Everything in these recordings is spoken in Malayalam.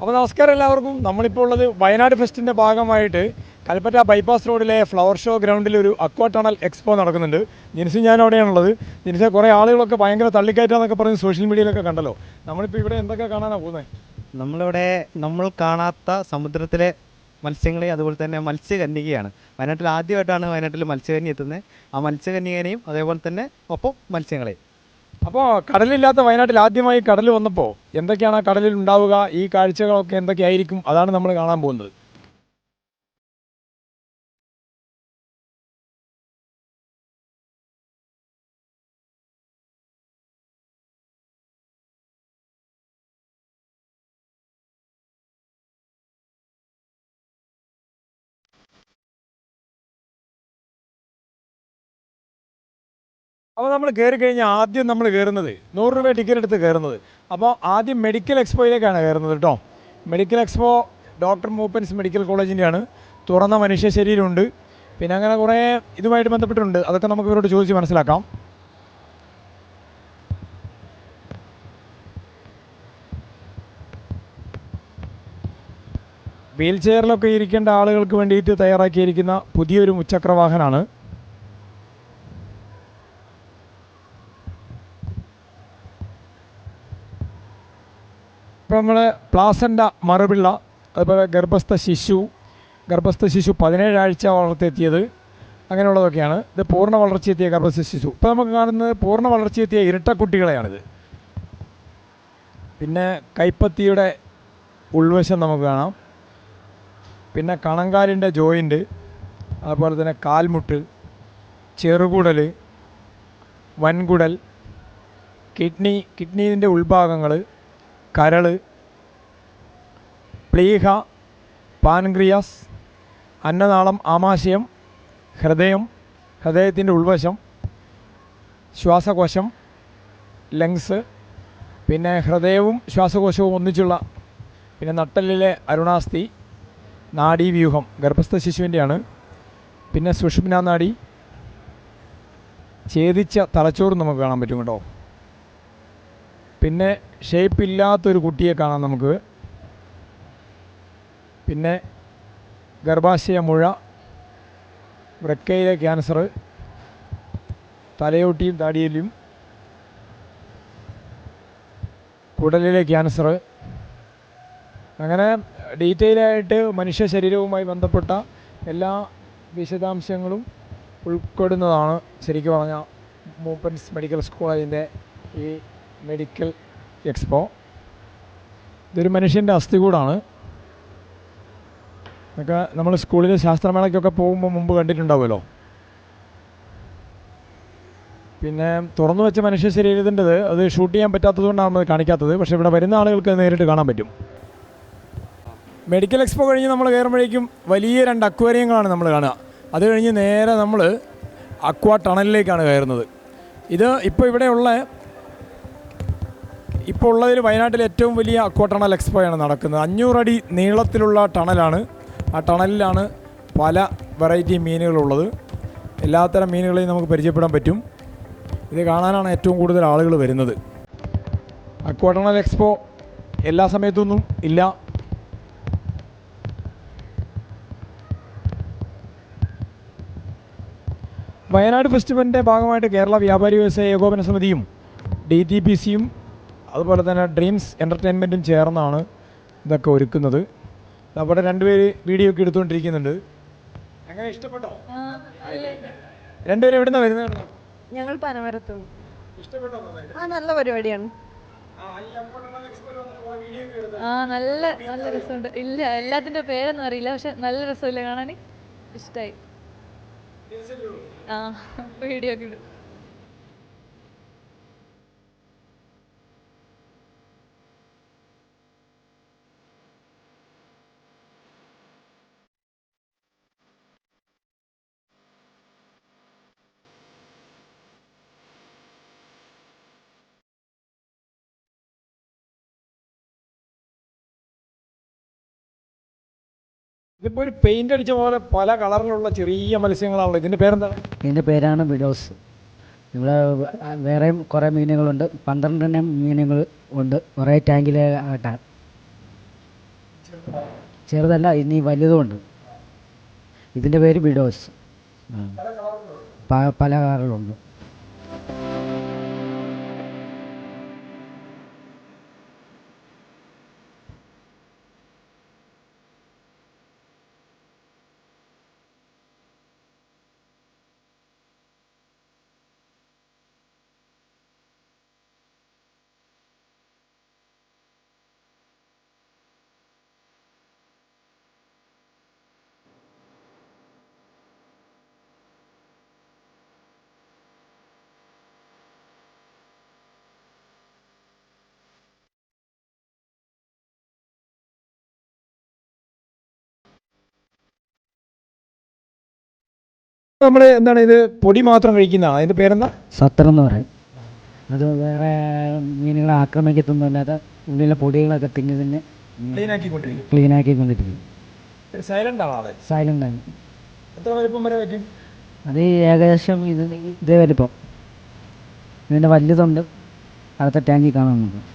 അപ്പോൾ നമസ്കാരം എല്ലാവർക്കും. നമ്മളിപ്പോൾ ഉള്ളത് വയനാട് ഫെസ്റ്റിന്റെ ഭാഗമായിട്ട് കൽപ്പറ്റ ബൈപ്പാസ് റോഡിലെ ഫ്ലവർ ഷോ ഗ്രൗണ്ടിൽ ഒരു അക്വാ ടണൽ എക്സ്പോ നടക്കുന്നുണ്ട്. ജിൻസി ഞാൻ അവിടെയാണുള്ളത്. ജിൻസെ കുറേ ആളുകളൊക്കെ ഭയങ്കര തള്ളിക്കയറ്റാന്നൊക്കെ പറഞ്ഞ് സോഷ്യൽ മീഡിയയിലൊക്കെ കണ്ടല്ലോ. നമ്മളിപ്പോൾ ഇവിടെ എന്തൊക്കെ കാണാനാണ് പോകുന്നത് നമ്മളിവിടെ നമ്മൾ കാണാത്ത സമുദ്രത്തിലെ മത്സ്യങ്ങളെ അതുപോലെ തന്നെ മത്സ്യകന്യകയാണ്. വയനാട്ടിൽ ആദ്യമായിട്ടാണ് വയനാട്ടിൽ മത്സ്യകന്യ എത്തുന്നത്. ആ മത്സ്യകന്യകനെയും അതേപോലെ തന്നെ ഒപ്പം മത്സ്യങ്ങളെയും. അപ്പോൾ കടലില്ലാത്ത വയനാട്ടിൽ ആദ്യമായി കടൽ വന്നപ്പോൾ എന്തൊക്കെയാണ് ആ കടലിൽ ഉണ്ടാവുക? ഈ കാഴ്ചകളൊക്കെ എന്തൊക്കെയായിരിക്കും? അതാണ് നമ്മൾ കാണാൻ പോകുന്നത്. അപ്പോൾ നമ്മൾ കയറി കഴിഞ്ഞാൽ ആദ്യം നമ്മൾ കയറുന്നത് നൂറ് രൂപ ടിക്കറ്റ് എടുത്ത് കയറുന്നത് അപ്പോൾ ആദ്യം മെഡിക്കൽ എക്സ്പോയിലേക്കാണ് കയറുന്നത് കേട്ടോ. Medical expo doctor Moopen's medical കോളേജിന്റെയാണ് തുറന്ന മനുഷ്യ ശരീരമുണ്ട് പിന്നെ അങ്ങനെ കുറേ ഇതുമായിട്ട് ബന്ധപ്പെട്ടിട്ടുണ്ട്. അതൊക്കെ നമുക്ക് ഇവരോട് ചോദിച്ച് മനസ്സിലാക്കാം. വീൽ ചെയറിലൊക്കെ ഇരിക്കേണ്ട ആളുകൾക്ക് വേണ്ടിയിട്ട് തയ്യാറാക്കിയിരിക്കുന്ന പുതിയൊരു മുച്ചക്ര വാഹനമാണ് ഇപ്പോൾ നമ്മൾ പ്ലാസന്റ മറുപിള്ള അതുപോലെ ഗർഭസ്ഥ ശിശു ഗർഭസ്ഥ ശിശു പതിനേഴാഴ്ച വളർത്തിയെത്തിയത് അങ്ങനെയുള്ളതൊക്കെയാണ്. ഇത് പൂർണ വളർച്ചയെത്തിയ ഗർഭസ്ഥ ശിശു. ഇപ്പോൾ നമുക്ക് കാണുന്നത് പൂർണ വളർച്ചയെത്തിയ ഇരട്ടക്കുട്ടികളെയാണിത് പിന്നെ കൈപ്പത്തിയുടെ ഉൾവശം നമുക്ക് കാണാം. പിന്നെ കണങ്കാലിന്റെ ജോയിന്റ് അതുപോലെ തന്നെ കാൽമുട്ട് ചെറുകുടൽ വൻകുടൽ കിഡ്നി കിഡ്നീന്റെ ഉൾഭാഗങ്ങൾ കരൾ പ്ലീഹ പാൻക്രിയാസ് അന്നനാളം ആമാശയം ഹൃദയം ഹൃദയത്തിന്റെ ഉൾവശം ശ്വാസകോശം ലങ്സ് പിന്നെ ഹൃദയവും ശ്വാസകോശവും ഒന്നിച്ചുള്ള പിന്നെ നട്ടലിലെ അരുണാസ്ഥി നാഡീവ്യൂഹം ഗർഭസ്ഥ ശിശുവിന്റെയാണ്. പിന്നെ സുഷുമ്ന നാഡി ഛേദിച്ച തലച്ചോറ് നമുക്ക് കാണാൻ പറ്റും കേട്ടോ. പിന്നെ ഷേപ്പ് ഇല്ലാത്തൊരു കുട്ടിയെ കാണാം നമുക്ക്. പിന്നെ ഗർഭാശയ മുഴ വൃക്കയിലെ ക്യാൻസർ തലയോട്ടിയും താടിയിലും കുടലിലെ ക്യാൻസർ അങ്ങനെ ഡീറ്റെയിൽ ആയിട്ട് മനുഷ്യ ശരീരവുമായി ബന്ധപ്പെട്ട എല്ലാ വിശദാംശങ്ങളും ഉൾക്കൊള്ളുന്നതാണ് ശരിക്കും പറഞ്ഞാൽ മൂപ്പൻസ് മെഡിക്കൽ കോളേജിന്റെ ഈ മെഡിക്കൽ എക്സ്പോ. ഇതൊരു മനുഷ്യന്റെ അസ്ഥികൂടാണ്. ഇതൊക്കെ നമ്മൾ സ്കൂളിൽ ശാസ്ത്രമേളയ്ക്കൊക്കെ പോകുമ്പോൾ മുമ്പ് കണ്ടിട്ടുണ്ടാവുമല്ലോ. പിന്നെ തുറന്നു വെച്ച മനുഷ്യ ശരീരത്തിന്റെത് അത് ഷൂട്ട് ചെയ്യാൻ പറ്റാത്തതുകൊണ്ടാണ് നമ്മൾ കാണിക്കാത്തത്. പക്ഷേ ഇവിടെ വരുന്ന ആളുകൾക്ക് നേരിട്ട് കാണാൻ പറ്റും. മെഡിക്കൽ എക്സ്പോ കഴിഞ്ഞ് നമ്മൾ കയറുമ്പോഴേക്കും വലിയ രണ്ട് അക്വേറിയങ്ങളാണ് നമ്മൾ കാണുക. അത് കഴിഞ്ഞ് നേരെ നമ്മൾ അക്വാ ടണലിലേക്കാണ് കയറുന്നത്. ഇത് ഇപ്പോൾ ഇവിടെയുള്ള ഇപ്പോൾ ഉള്ളതിൽ വയനാട്ടിലെ ഏറ്റവും വലിയ അക്വാ ടണൽ എക്സ്പോയാണ് നടക്കുന്നത്. അഞ്ഞൂറടി നീളത്തിലുള്ള ടണലാണ്. ആ ടണലിലാണ് പല വെറൈറ്റി മീനുകളുള്ളത്. എല്ലാത്തരം മീനുകളെയും നമുക്ക് പരിചയപ്പെടാൻ പറ്റും. ഇത് കാണാനാണ് ഏറ്റവും കൂടുതൽ ആളുകൾ വരുന്നത്. അക്വാ ടണൽ എക്സ്പോ എല്ലാ സമയത്തൊന്നും ഇല്ല. വയനാട് ഫെസ്റ്റിവലിന്റെ ഭാഗമായിട്ട് കേരള വ്യാപാരി വ്യവസായ ഏകോപന സമിതിയും ഡി ടി പി സിയും അതുപോലെ തന്നെ ഡ്രീംസ് എന്റർടൈൻമെന്റും ചേർന്നാണ് ഇതൊക്കെ ഒരുക്കുന്നത്. അവിടെ രണ്ടുപേര് വീഡിയോ ഒക്കെ എടുത്തുകൊണ്ടിരിക്കുന്നുണ്ട്. അങ്ങനെ ഇഷ്ടപ്പെട്ടോ? രണ്ടുപേരും എവിടെ നിന്നാണ് വരുന്നത് ഞങ്ങൾ പനമരത്തു. ഇഷ്ടപ്പെട്ടോ ആ നല്ല പരിപാടിയാണ്. ആ നല്ല നല്ല രസമുണ്ട്. ഇല്ല എല്ലാത്തിന്റെ പേരൊന്നും അറിയില്ല പക്ഷെ നല്ല രസമില്ല കാണാൻ? ഇഷ്ടായി. ആ വീഡിയോ ഒക്കെ ഇടും. ഇതിപ്പോൾ ഒരു പെയിന്റ് അടിച്ച പോലെ പല കളറിലുള്ള ചെറിയ മത്സ്യങ്ങളാണല്ലോ. ഇതിന്റെ പേരെന്താണ്? ഇതിന്റെ പേരാണ് വിഡോസ്. ഇവിടെ വേറെയും കുറേ മീനുകളുണ്ട്. പന്ത്രണ്ടെണ്ണം മീനുകൾ ഉണ്ട്. കുറേ ടാങ്കിലെ ആയിട്ടാണ് ചെറുതല്ല ഇനി വലുതുമുണ്ട് ഇതിന്റെ പേര് വിഡോസ്. പല കളറിലുണ്ട്. നമ്മൾ എന്താണ് ഇത് പൊടി മാത്രം കഴിക്കുന്ന അതിന്റെ പേരെന്താ? സത്രം എന്ന് പറയും. അത് വേറെ മീനുകളെ ആക്രമിക്കത്തൊന്നുമില്ലാതെ ഉള്ളിലെ പൊടികളൊക്കെ തിങ്ങി തിന്ന് ക്ലീൻ ആക്കിക്കൊണ്ടിരിക്കും ആക്കിക്കൊണ്ടിരിക്കും സൈലന്റ് ആണ് എത്ര വലിപ്പം വരെ അത് ഏകദേശം ഇത് ഇതേ വലിപ്പം ഇതിന്റെ വലുതുണ്ട്. അടുത്ത ടാങ്കിൽ കാണാൻ കാണുന്നുണ്ട്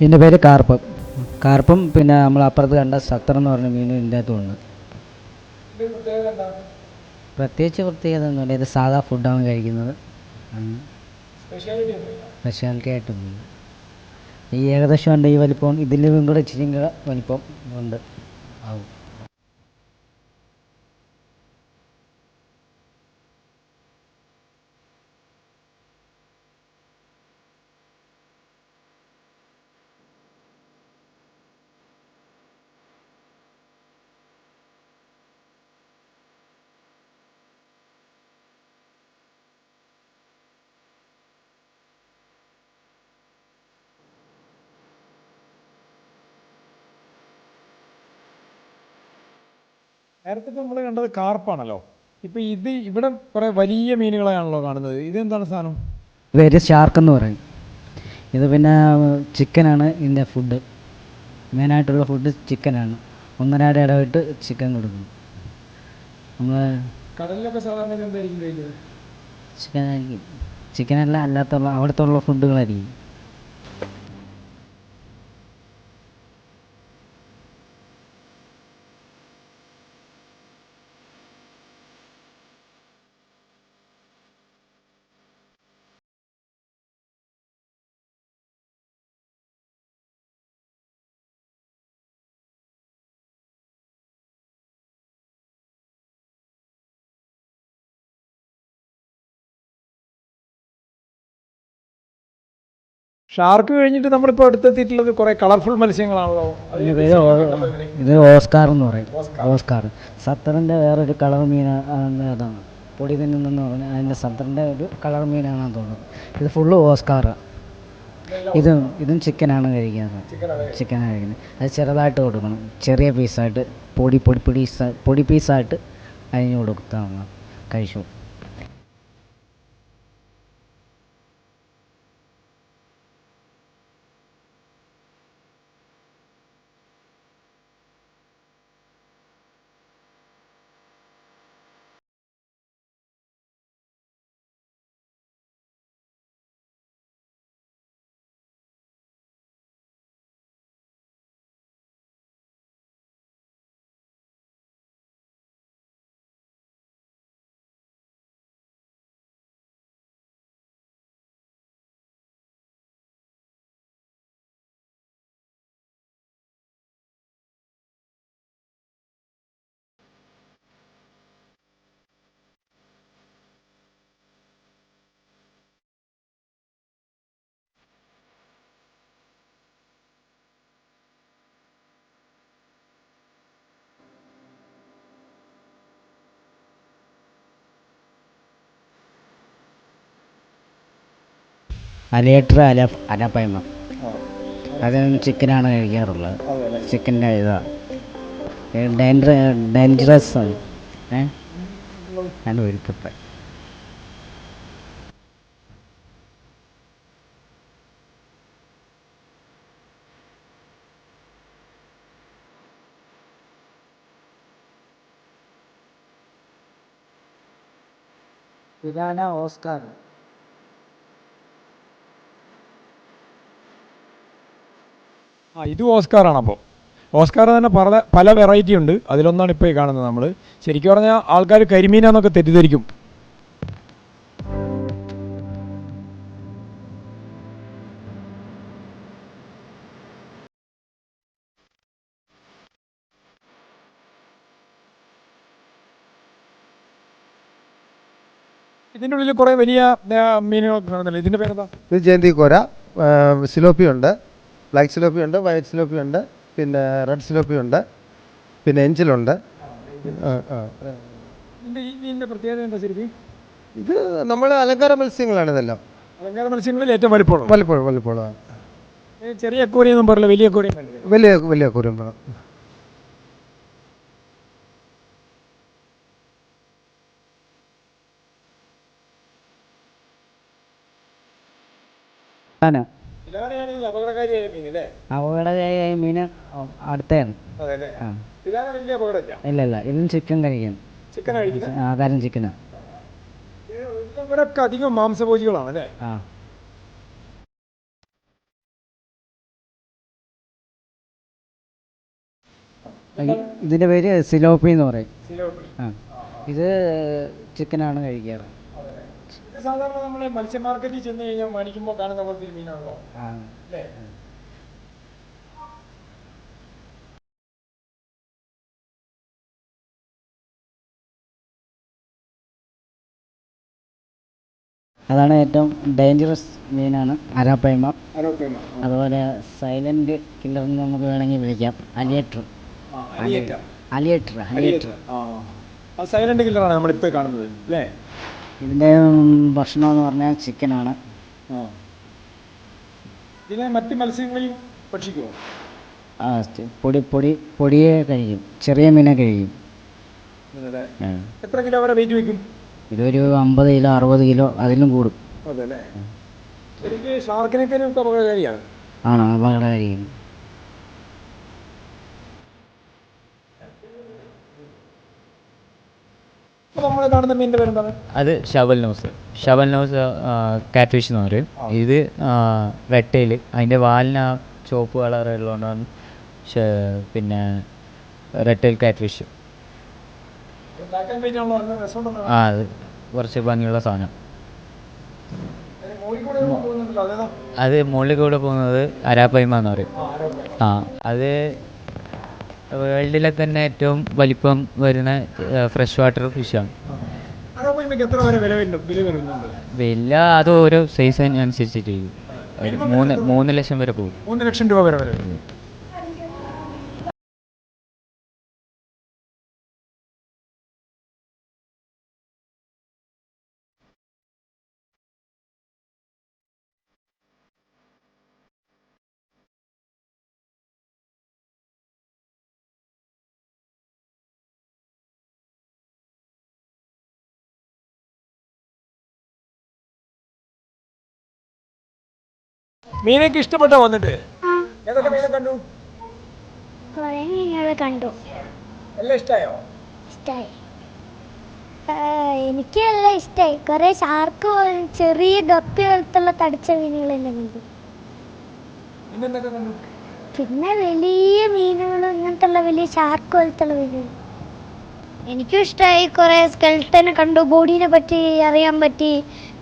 ഇതിന്റെ പേര് കാർപ്പ്. കാർപ്പും പിന്നെ നമ്മൾ അപ്പുറത്ത് കണ്ട സത്തർ എന്ന് പറഞ്ഞ മീൻ ഇതിന്റെ അകത്തുണ്ട് പ്രത്യേകിച്ച് പ്രത്യേകത ഒന്നുമില്ല ഇത് സാധാ ഫുഡാണ് കഴിക്കുന്നത്. സ്പെഷ്യാലിറ്റി ആയിട്ടൊന്നുമില്ല. ഈ ഏകദേശം ഉണ്ട് ഈ വലിപ്പം ഇതിലും കൂടെ ഇച്ചിരി കൂടെ വലിപ്പം ഉണ്ട്. ആവും. നേരത്തെ നമ്മൾ കണ്ടത് കാർപ്പാണല്ലോ. ഇപ്പൊ ഇത് ഇവിടെ കുറെ വലിയ മീനുകളാണല്ലോ കാണുന്നത്. ഇതെന്താണ് സാധനം? പേര് ഷാർക്ക് എന്ന് പറയും. ഇത് പിന്നെ ചിക്കനാണ് ഇതിന്റെ ഫുഡ് മെയിനായിട്ടുള്ള ഫുഡ് ചിക്കനാണ് ഒന്നരാടെ ഇടവിട്ട് ചിക്കൻ കൊടുക്കും. നമ്മൾ കടലിലൊക്കെ സാധാരണ എന്തായിരിക്കും ചിക്കൻ ചിക്കനല്ല അല്ലാത്തുള്ള അവിടുത്തെ ഉള്ള ഫുഡുകളായിരിക്കും ഷാർക്ക് കഴിഞ്ഞിട്ട് നമ്മളിപ്പോൾ അടുത്തെത്തിയിട്ടുള്ളത് കുറേ കളർഫുൾ മത്സ്യങ്ങളാണല്ലോ. ഇത് ഓസ്കാർ എന്ന് പറയും. ഓസ്കാർ. സത്തറിന്റെ വേറൊരു കളർ മീനാണ് അതാണ്? പൊടി തിന്നുന്നെന്ന് പറഞ്ഞാൽ അതിന്റെ സത്തറിന്റെ ഒരു കളർ മീനാണെന്ന് തോന്നുന്നു. ഇത് ഫുള്ള് ഓസ്കാർ. ഇതും ഇതും ചിക്കനാണ് കഴിക്കുന്നത്. ചിക്കനാണ് കഴിക്കുന്നത്. അത് ചെറുതായിട്ട് കൊടുക്കണം. ചെറിയ പീസായിട്ട് പൊടി പൊടി പൊടി പൊടി പീസായിട്ട് അതിന് കൊടുത്താൽ കഴിച്ചു. അലേട്ര അല അലപ്പൈമ അത് ചിക്കനാണ് കഴിക്കാറുള്ളത്. ചിക്കന്റെ ഇതാണ് ഡേഞ്ചർ ഡേഞ്ചറസ് ഏഹ് ഞാൻ ഒരുക്കത്തെ. ഓസ്കാർ. ആ ഇത് ഓസ്കാറാണ് അപ്പോൾ ഓസ്കാർ തന്നെ പല പല വെറൈറ്റി ഉണ്ട്. അതിലൊന്നാണ് ഇപ്പോൾ ഈ കാണുന്നത് നമ്മൾ ശരിക്കും പറഞ്ഞാൽ ആൾക്കാർ കരിമീനാന്നൊക്കെ തെറ്റിദ്ധരിക്കും. ഇതിന്റെ ഉള്ളിൽ കുറേ വലിയ മീനുകളൊക്കെ കാണുന്നില്ല ഇതിന്റെ പേരെന്താ? ഇത് ജയന്തി കോര സിലോപ്പി ഉണ്ട് ബ്ലാക്ക് സിലോപ്പി ഉണ്ട് വൈറ്റ് സിലോപ്പി ഉണ്ട് പിന്നെ റെഡ് സിലോപ്പി ഉണ്ട് പിന്നെ എഞ്ചിലുണ്ട് പ്രത്യേകത എന്താ ശരിക്കും? ഇത് നമ്മൾ അലങ്കാര മത്സ്യങ്ങളാണ് ഇതെല്ലാം. അലങ്കാര മത്സ്യങ്ങളിൽ ഏറ്റവും വലിപ്പം വലിപ്പം വല്ലപ്പോഴും ചെറിയ അക്കൂരിയൊന്നും പറയില്ല വലിയ കണ്ടില്ലേ വലിയ വലിയ അക്കൂരം വേണം. ഇതാണ് അപകടകാരിയായ മീൻ അടുത്താണ് ഇല്ല ഇല്ല ഇതും ചിക്കൻ കഴിക്കും. ആധാരം ചിക്കനാ. ഇവരൊക്കെ അധികം മാംസഭോജികളാണ് അല്ലേ? ആ. ഇതിന്റെ പേര് സിലോപ്പി എന്ന് പറയും ഇത് ചിക്കനാണ് കഴിക്കാറ്. സാധാരണ നമ്മൾ മത്സ്യ മാർക്കറ്റിൽ ചെന്ന് കഴിഞ്ഞാൽ മേടിക്കുമ്പോൾ കാണുന്ന പോലത്തെ ഒരു മീനാണല്ലോ. അല്ലേ? അതാണ് ഏറ്റവും ഡേഞ്ചറസ് മീനാണ് അരാപ്പൈമ അരോപ്പേമ അതുപോലെ സൈലന്റ് കില്ലർ എന്ന് നമുക്ക് വേണമെങ്കിൽ വിളിക്കാം. അലിയേറ്റർ. അലിയേറ്റർ. അലിയേറ്റർ ആ. സൈലന്റ് കില്ലറാണ് നമ്മളിപ്പോൾ കാണുന്നത് അല്ലേ? ഇതിന്റെ ഭക്ഷണം എന്ന് പറഞ്ഞാൽ ചിക്കനാണ്. ആ. ഇതിനെ മറ്റ് മത്സ്യങ്ങളിൽ ഭക്ഷിക്കുമോ ആ, പൊടി പൊടി പൊടിയെ കഴിയും ചെറിയ മീനെ കഴിയും എത്ര കിലോ വരെ വെയിറ്റ് വെക്കും ഇതൊരു അമ്പത് കിലോ അറുപത് കിലോ അതിലും കൂടും. എനിക്ക് ഷാർക്കിനേക്കാളും അപകടകാരിയാണ്. ആണ് അപകടകാരി നമ്മൾ കാണുന്ന മീനിന്റെ പേരെന്താണ് അത് shovel nose. Shovel nose catfish എന്ന് പറയും. ഇത് വെട്ടയിൽ അതിന്റെ വാലിന് ആ ചുവപ്പ് കളർ ഉള്ളതുകൊണ്ടാണ് പിന്നെ റെട്ടയിൽ കാറ്റ് ഫിഷ് ബ്ലാക്ക് ആൻഡ് വൈറ്റ് ആണല്ലോ. നല്ല രസമുണ്ടല്ലോ. ആ അത് കുറച്ച് ഭംഗിയുള്ള സാധനം. അത് മുകളിൽ കൂടെ പോകുന്നത് അരാപ്പൈമ എന്ന് പറയും. ആ അത് വേൾഡിലെ തന്നെ ഏറ്റവും വലിപ്പം വരുന്ന ഫ്രഷ് വാട്ടർ ഫിഷാണ്. വില അത് ഓരോ സൈസ് അനുസരിച്ചിട്ട്. മൂന്ന് മൂന്ന് ലക്ഷം വരെ പോകും. മൂന്ന് ലക്ഷം രൂപ വരെ വരെ. മീനൊക്കെ ഇഷ്ടപ്പെട്ടോ വന്നിട്ട്? ഏതൊക്കെ മീനെ കണ്ടു? കുറേ മീനുകൾ കണ്ടു. എല്ലാം ഇഷ്ടമായോ ഇഷ്ടമായി എനിക്ക് എല്ലാം ഇഷ്ടായി. കുറേ ഷാർക്ക് ചെറിയ ഗപ്പി പോലത്തുള്ള തടിച്ച മീനുകളെല്ലാം കണ്ടു. കണ്ടു? പിന്നെ വലിയ മീനുകൾ ഇങ്ങനത്തുള്ള വലിയ ഷാർക്ക് പോലത്തുള്ള മീനുകൾ എനിക്കും ഇഷ്ടമായി കുറേ സ്കെൽട്ടനെ കണ്ടു. ബോഡീനെ പറ്റി അറിയാൻ പറ്റി.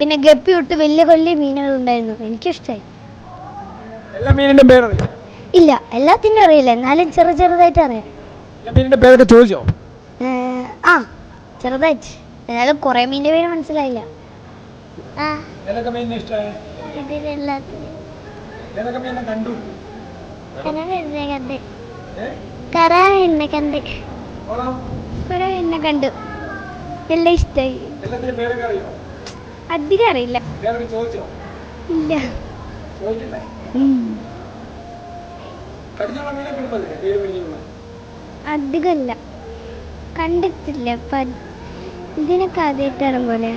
പിന്നെ ഗപ്പി തൊട്ട് വലിയ വലിയ മീനുകൾ ഉണ്ടായിരുന്നു. എനിക്കും ഇഷ്ടമായി എല്ലാ മീനിന്റെ പേരറിയാം? ഇല്ല എല്ലാത്തിനും അറിയില്ല. എന്നാലും ചെറു ചെറുതായിട്ട് അറിയാം. എല്ലാ മീനിന്റെ പേരൊക്കെ ചോദിച്ചോ? ആ ചെറുതായിട്ട്. എന്നാലും കുറെ മീനിന്റെ പേര് മനസ്സിലായില്ല. ആ. ഏതൊക്കെ മീനിനെ ഇഷ്ടമായ ഇതിലെല്ലാത്തിനും ഏതൊക്കെ മീനിനെ കണ്ടു? കര എന്നെ കണ്ട്. കര എന്നെ കണ്ട്. കുറെ എന്നെ കണ്ടു. എല്ലാം ഇഷ്ടമായി എല്ലാത്തിന്റെ പേരൊക്കെ അറിയോ? അധികം അറിയില്ല. പേരൊക്കെ ചോദിച്ചോ? ഇല്ല. ചോദിച്ചില്ലേ? അധികമല്ല കണ്ടിട്ടില്ല. ഇതിനൊക്കെ ആദ്യമായിട്ടാണ് പോലെ.